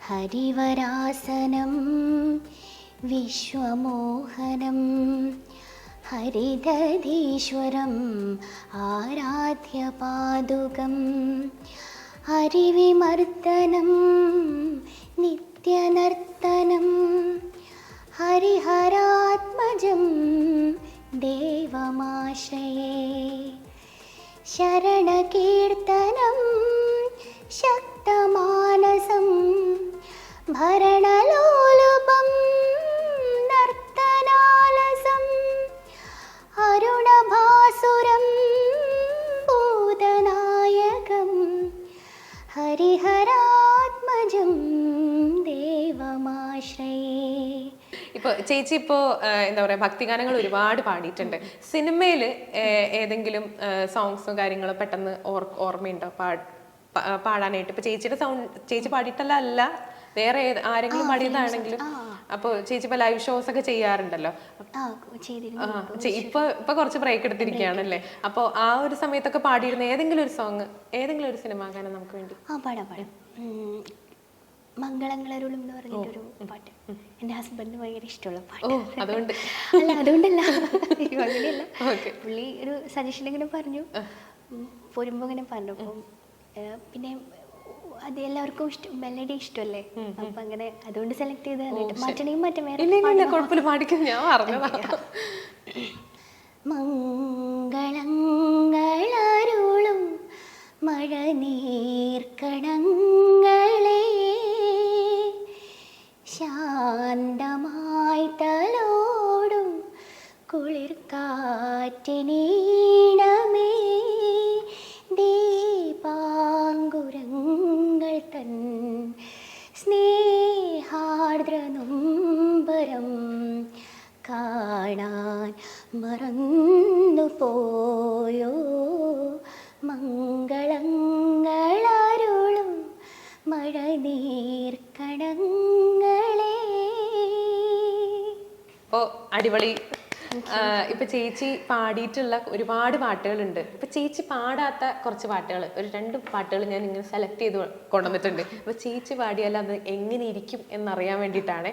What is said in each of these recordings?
ഹരിവരാസനം വിശ്വമോഹനം ഹരിദധീശ്വരം ആരാധ്യപാദുകം ഹരിവിമർദ്ദനം നിത്യനർത്തനം ഹരിഹരാത്മജം ദേവമാശയേ ശരണകീർത്തനം ഭരണലോലുപം നർത്തനാലസം അരുണഭാസുരം ഭൂതനായകം ഹരിഹരാത്മജം ദേവമാശ്രയേ. ഇപ്പൊ ചേച്ചി ഇപ്പോ എന്താ പറയാ ഭക്തിഗാനങ്ങൾ ഒരുപാട് പാടിയിട്ടുണ്ട്. സിനിമയിൽ ഏതെങ്കിലും സോങ്സും കാര്യങ്ങളും പെട്ടെന്ന് ഓർ- ഓർമ്മയുണ്ടോ പാടാനായിട്ട്? ഇപ്പൊ ചേച്ചിയുടെ സൗണ്ട് ചേച്ചി പാടിയിട്ടല്ല അല്ല വേറെ ആരെങ്കിലും മടിയതാണെങ്കിലും അപ്പൊ ചേച്ചി ഇപ്പൊ ലൈവ് ഷോസ് ഒക്കെ ചെയ്യാറുണ്ടല്ലോ. ഇപ്പൊ ഇപ്പൊ കുറച്ച് ബ്രേക്ക് എടുത്തിരിക്കുകയാണല്ലേ? അപ്പൊ ആ ഒരു സമയത്തൊക്കെ പാടിയിരുന്ന ഏതെങ്കിലും ഒരു സോങ് ഏതെങ്കിലും ഒരു സിനിമാ ഗാനം നമുക്ക് വേണ്ടി. ആ പാടാം പാടാം. ഉം, മംഗളങ്ങളരുളും എന്ന് പറഞ്ഞിട്ടൊരു പാട്ട്. എന്റെ ഹസ്ബൻഡിന് ഭയങ്കര ഇഷ്ടമുള്ള പാട്ട്. അതുകൊണ്ട്. അല്ല അതുകൊണ്ടല്ല. അങ്ങനെയല്ല. പുള്ളി ഒരു സജഷൻ ഇങ്ങനെ പറഞ്ഞു. ഉം, പോരുമ്പോ ഇങ്ങനെ പറഞ്ഞു. അപ്പം പിന്നെ അത് എല്ലാവർക്കും ഇഷ്ടം. മെലഡി ഇഷ്ടമല്ലേ? അപ്പൊ അങ്ങനെ അതുകൊണ്ട് സെലക്ട് ചെയ്ത് മാറ്റണമെങ്കിൽ മാറ്റം വേറെ പാടിക്കും. ഞാൻ പറഞ്ഞതാ. മംഗളങ്ങളരുളും മഴനീർക്കണങ്ങളെ ശാന്തമായി തലോടും കുളിർ കാറ്റിനീണമേ ദീപാങ്കുരങ്ങൾ സ്നേഹാർദ്രനുംബരം കാണാൻ മറന്നു പോയോ മംഗളങ്ങളരുളും മഴനീർക്കണങ്ങളെ. ഓ അടിപൊളി. ഇപ്പൊ ചേച്ചി പാടിയിട്ടുള്ള ഒരുപാട് പാട്ടുകളുണ്ട്. ഇപ്പൊ ചേച്ചി പാടാത്ത കുറച്ച് പാട്ടുകൾ ഒരു രണ്ട് പാട്ടുകൾ ഞാൻ ഇങ്ങനെ സെലക്ട് ചെയ്ത് കൊണ്ടുവന്നിട്ടുണ്ട്. അപ്പൊ ചേച്ചി പാടിയാൽ അത് എങ്ങനെ ഇരിക്കും എന്നറിയാൻ വേണ്ടിയിട്ടാണ്.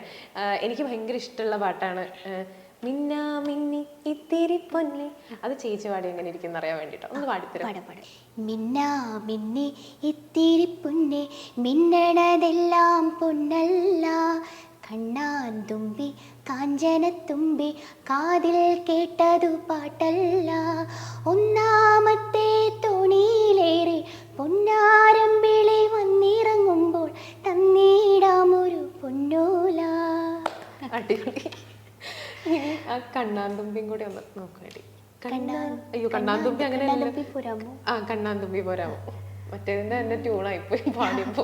എനിക്ക് ഭയങ്കര ഇഷ്ടമുള്ള പാട്ടാണ് മിന്നാ മിന്നി ഇത്തിരി പൊന്നി. അത് ചേച്ചി പാടി എങ്ങനെ ഇരിക്കും എന്നറിയാൻ വേണ്ടിയിട്ടാണ്. ഒന്ന് പാടിത്തരാം. പാടാം പാടാം. മിന്നാ മിന്നി ഇത്തിരി പൊന്നെ മിന്നണതെല്ലാം പൊന്നല്ല. കാഞ്ചനത്തുമ്പി കാതിൽ കേട്ടതു പാട്ടല്ല. ഒന്നാമത്തെ തോണിയിലേറെ പൊന്നാരമ്പിളി വന്നിറങ്ങുമ്പോൾ തന്നീടാമൊരു പൊന്നൂല. അടിപൊളി. ആ കണ്ണാന്തുമ്പിയും കൂടി ഒന്ന് നോക്കാടി. അയ്യോ കണ്ണാന്തുമ്പി അങ്ങനെ ആ കണ്ണാന്തുമ്പി പോരാമോ. മറ്റേതിന്റെ തന്നെ ട്യൂണായിപ്പോയി പാടിയപ്പോ.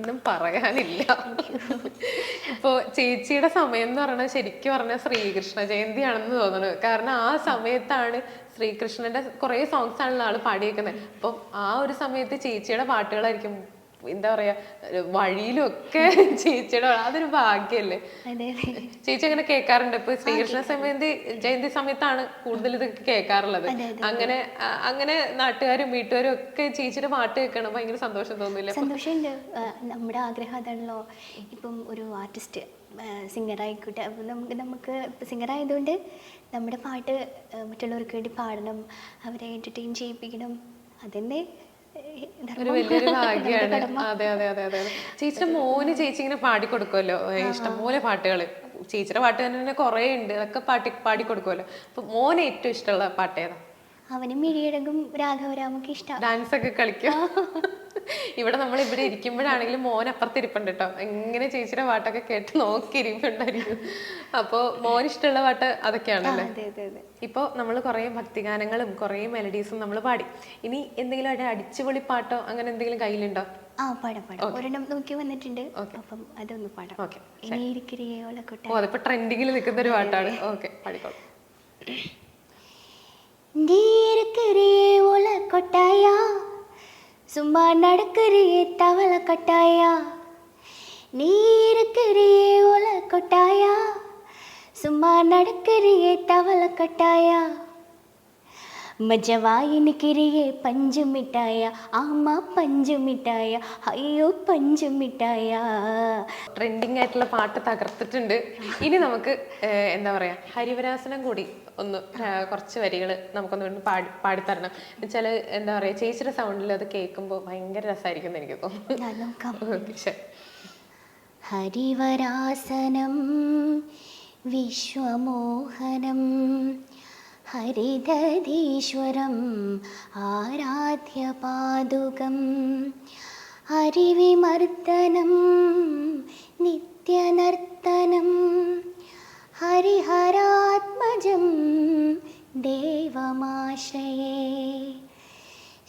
ഒന്നും പറയാനില്ല. ഇപ്പോ ചേച്ചിയുടെ സമയം എന്ന് പറയുന്നത് ശരിക്കും പറഞ്ഞാൽ ശ്രീകൃഷ്ണ ജയന്തി ആണെന്ന് തോന്നുന്നു. കാരണം ആ സമയത്താണ് ശ്രീകൃഷ്ണന്റെ കുറെ സോങ്സ് ആണല്ലോ ആൾ പാടിയേക്കുന്നത് അപ്പം ആ ഒരു സമയത്ത് ചേച്ചിയുടെ പാട്ടുകളായിരിക്കും എന്താ പറയാ വഴിയിലൊക്കെ ഒക്കെ ചേച്ചിയുടെ അതൊരു ഭാഗ്യല്ലേ? ചേച്ചി അങ്ങനെ കേൾക്കാറുണ്ട് ഇപ്പൊ ശ്രീകൃഷ്ണ സമയന്തി ജയന്തി സമയത്താണ് കൂടുതൽ ഇത് കേൾക്കാറുള്ളത് അങ്ങനെ അങ്ങനെ നാട്ടുകാരും വീട്ടുകാരും ഒക്കെ ചേച്ചിയുടെ പാട്ട് കേൾക്കണം ഭയങ്കര സന്തോഷം തോന്നില്ല? സന്തോഷമുണ്ട്. നമ്മുടെ ആഗ്രഹം അതാണല്ലോ. ഇപ്പം ഒരു ആർട്ടിസ്റ്റ് സിംഗർ ആയിക്കോട്ടെ. അപ്പം നമുക്ക് നമുക്ക് സിംഗർ ആയതുകൊണ്ട് നമ്മുടെ പാട്ട് മറ്റുള്ളവർക്ക് വേണ്ടി പാടണം. അവരെ എന്റർടൈൻ ചെയ്യിപ്പിക്കണം. അതെന്നെ ഒരു. വലിയൊരു അതെ അതെ അതെ അതെ ചേച്ചിയുടെ മോന് ചേച്ചി ഇങ്ങനെ പാടിക്കൊടുക്കുമല്ലോ ഇഷ്ടംപോലെ പാട്ടുകൾ ചേച്ചിയുടെ പാട്ട് തന്നെ കുറെ ഉണ്ട് അതൊക്കെ പാട്ടി പാടിക്കൊടുക്കുമല്ലോ അപ്പൊ മോന് ഏറ്റവും ഇഷ്ടമുള്ള പാട്ട് ഏതാ? അവന് മിഴിയടങ്കും രാഘവരാമൊക്കെ ഇഷ്ടം. ഡാൻസ് ഒക്കെ കളിക്കും. ഇവിടെ നമ്മൾ ഇവിടെ ഇരിക്കുമ്പോഴാണെങ്കിലും മോൻ അപ്പുറത്തിരിപ്പുണ്ട് കേട്ടോ എങ്ങനെ ചേച്ചിയുടെ പാട്ടൊക്കെ കേട്ട് നോക്കി ഇരിപ്പുണ്ടായിരിക്കും. അപ്പോൾ മോൻ ഇഷ്ടമുള്ള പാട്ട് അതൊക്കെയാണല്ലേ? അതെ അതെ അതെ. ഇപ്പോൾ നമ്മൾ കുറേ ഭക്തിഗാനങ്ങളും കുറേ മെലഡീസും നമ്മൾ പാടി. ഇനി എന്തെങ്കിലും ഒരു അടിച്ചുപൊളി പാട്ടോ അങ്ങനെ എന്തെങ്കിലും കയ്യിലുണ്ടോ? ആ പാടാം പാടാം. ഒരെണ്ണം നോക്കി വന്നിട്ടുണ്ട്. അപ്പം അതൊന്ന് പാടാം. ഓക്കെ ട്രെൻഡിങ്ങിൽ നിൽക്കുന്ന ഒരു പാട്ടാണ്. ഓക്കെ പാടിക്കോളൂ. நீருக்கிறியே ஓல கொட்டாயா சும்மா நடக்கிறியே தவள கொட்டாயா நீருக்கிறியே ஓல கொட்டாயா சும்மா நடக்கிறியே தவள கொட்டாயா മജവായി നിക്കിരിയെ പഞ്ചു മിഠായ ആമ പഞ്ചു മിഠായ അയ്യോ പഞ്ചു മിഠായ ട്രെൻഡിങ് ആയിട്ടുള്ള പാട്ട് തകർത്തിട്ടുണ്ട്. ഇനി നമുക്ക് എന്താ പറയാ ഹരിവരാസനം കൂടി ഒന്ന് കുറച്ച് വരികൾ നമുക്കൊന്ന് വീണ്ടും പാടി പാടിത്തരണം എന്നുവെച്ചാൽ എന്താ പറയാ ചേച്ചിയുടെ സൗണ്ടിൽ അത് കേൾക്കുമ്പോൾ ഭയങ്കര രസമായിരിക്കും എന്ന് എനിക്ക് തോന്നുന്നു. ഹരിവരാസനം വിശ്വമോഹനം ഹരിദധീശ്വരം ആരാധ്യപാദുകം ഹരിവിമർദ്ദനം നിത്യനർത്തനം ഹരിഹരാത്മജം ദേവമാശ്രയേ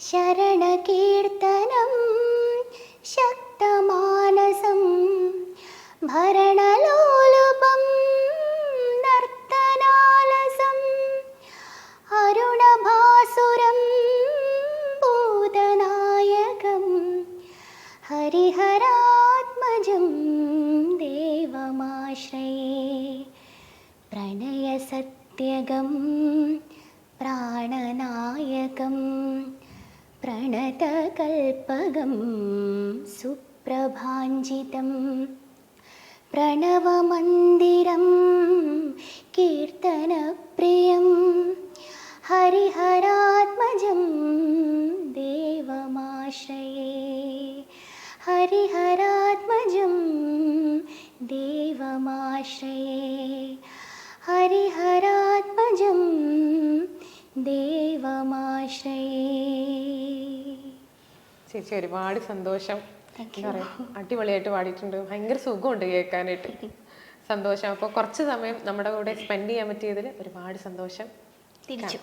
ശരണകീർത്തനം ശക്തമാനസം ഭരണലോലുപം ഹരിഹരാത്മജം ദേവമാശ്രയേ. പ്രണയസത്യകം പ്രാണനായകം പ്രണതകൽപകം സുപ്രഭാഞ്ജിതം പ്രണവമന്ദിരം കീർത്തനപ്രിയം ഹരിഹരാത്മജം ദേവമാശ്രയേ. ഹരിഹരാത്മജം ദേവമാശ്രയേ. ഹരിഹരാത്മജം ദേവമാശ്രയേ. ചേച്ചി ഒരുപാട് സന്തോഷം. എന്താ അടിപൊളിയായിട്ട് പാടിയിട്ടുണ്ട്. ഭയങ്കര സുഖമുണ്ട് കേൾക്കാനായിട്ട്. സന്തോഷം. അപ്പോൾ കുറച്ച് സമയം നമ്മുടെ കൂടെ സ്പെൻഡ് ചെയ്യാൻ പറ്റിയതിൽ ഒരുപാട് സന്തോഷം. തിരിച്ചു.